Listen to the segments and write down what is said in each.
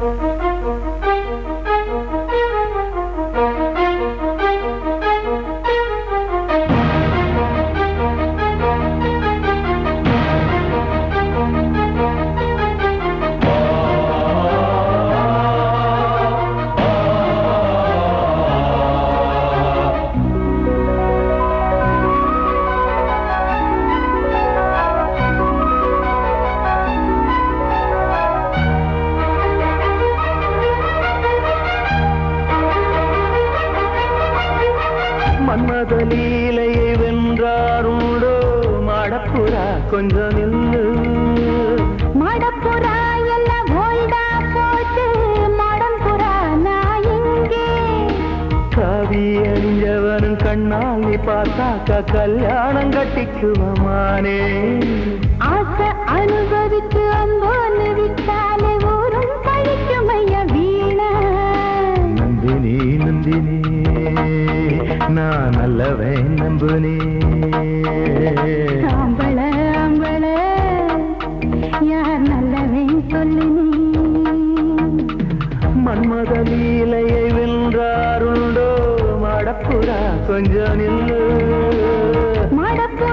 மன்மத லீலையை வென்றாருண்டோ மாடப்புறா கொஞ்சம் நில்லு. மடப்புறா எல்லாம் ஓல்டா போச்சு. மடம்புறா நான் இங்கே. காவி அணிஞ்சவனும் கண்ணால் நீ பார்த்தாக்கா கல்யாணம் கட்டிக்குவமானே ஆசை அனுபவித்து அம்போன்னு விட்டாலே ஊரும் கழிக்கும் ஐயா வீணா. நந்தினி நந்தினி. நான் நல்லவன் நம்புனே. ஆம்பள ஆம்பள யார் நல்லவன் சொல்லு நீ? மன்மத லீலையை வென்றாருண்டோ மாடப்புறா கொஞ்சம் நில்லு. மடப்புறா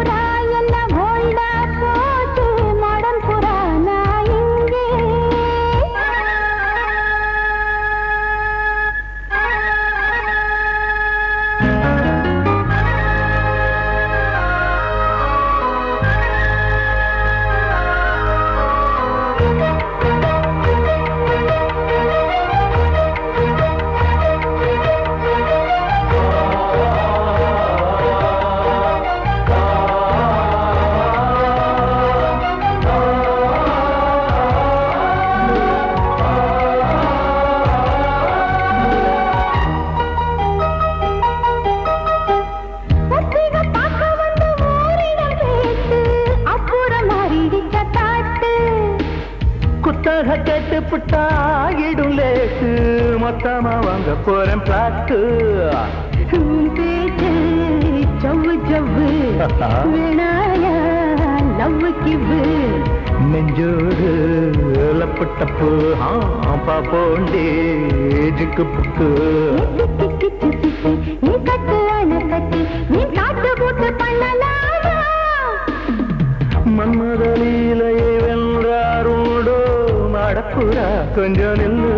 குத்தக கேட்டு புட்டாகிடும் லேசு. மொத்தமா வாங்க போறேன் பிளாட்டு சவ்வு சவ்வு வேணாயா லவ்வு கிவ்வு நெஞ்சோடு லப்பு டப்பு ஆ பாப்போண்டே ஜிக்கு புக்கு. நீ கட்டு அணை கட்டி நீ காட்டு போட்டு பண்ணலாமா? மன்மத லீலையை வென்றாருண்டோ புறா கொஞ்சம் நில்லு.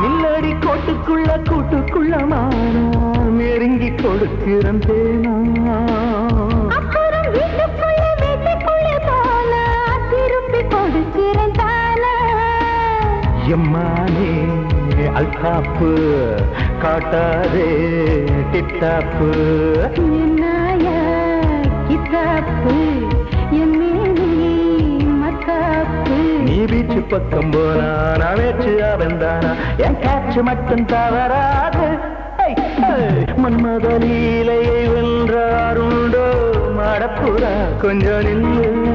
நில்லடி கோட்டுக்குள்ள கூட்டுக்குள்ள மானா நெருங்கி கொடுக்கிறேன் தேனா எம்மானே அல்காப்பு காட்டாதே டிட்டாப்பு. என்னாயா கிதாப்பு எம்மேனி நீ பக்கம் போனானா நான் வேச்சு அவன்தானா? என் காற்று மட்டும் தவறாது. ஐ, மன்மத லீலையை வென்றாருண்டோ? மாடப்புறா கொஞ்சம் நில்லு.